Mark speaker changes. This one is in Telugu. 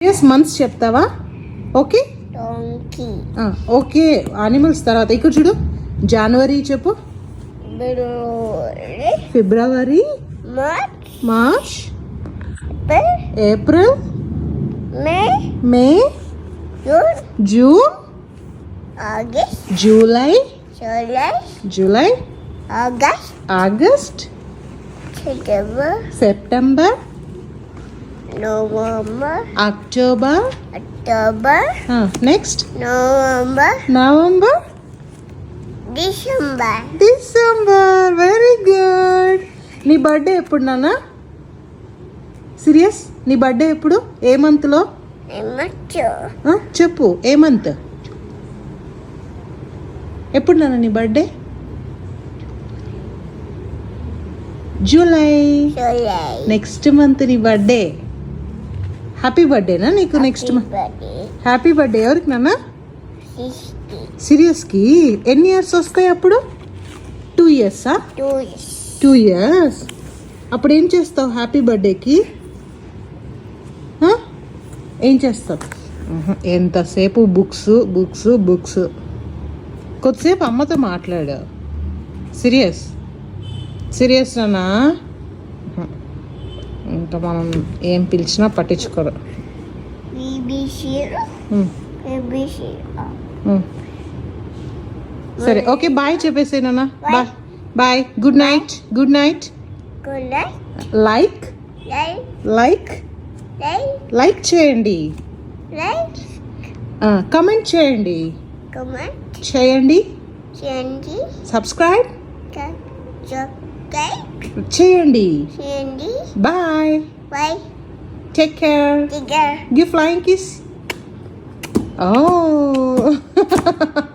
Speaker 1: ఎస్ మంత్స్ చెప్తావా? ఓకే ఓకే యానిమల్స్ తర్వాత ఇక్కడ చూడు. జనవరి చెప్పు. February March April May June July July August September
Speaker 2: November,
Speaker 1: October.
Speaker 2: October,
Speaker 1: next.
Speaker 2: November,
Speaker 1: November.
Speaker 2: December.
Speaker 1: December. Very good నీ బర్త్డే ఎప్పుడు నాన్న? సీరియస్? నీ బర్త్డే ఎప్పుడు? ఏ మంత్లో. చెప్పు. ఏ మంత్? ఎప్పుడు నాన్న నీ birthday? July.
Speaker 2: July.
Speaker 1: Next month నీ బర్త్డే. హ్యాపీ బర్త్డేనా నీకు నెక్స్ట్. హ్యాపీ బర్త్డే ఎవరికి నాన్న. సీరియస్కి ఎన్ని ఇయర్స్ వస్తాయి అప్పుడు? టూ ఇయర్సా. టూ ఇయర్స్ అప్పుడు ఏం చేస్తావు హ్యాపీ బర్త్డేకి ఏం చేస్తావు? ఎంతసేపు బుక్స్ బుక్స్ బుక్స్ కొద్దిసేపు అమ్మతో మాట్లాడు. సీరియస్ సీరియస్ నానా. ఇంకా మనం ఏం పిలిచినా పట్టించుకోరు. సరే ఓకే బాయ్ చెప్పేసే నాన్న. Bye. Bye. Good night good night. Like. Like. Like చేయండి. కమెంట్ చేయండి. చేయండి.
Speaker 2: Sandy.
Speaker 1: సబ్స్క్రైబ్. చేయండి. Bye.
Speaker 2: Bye.
Speaker 1: Take care.
Speaker 2: Take
Speaker 1: care. Give flying kiss. Oh.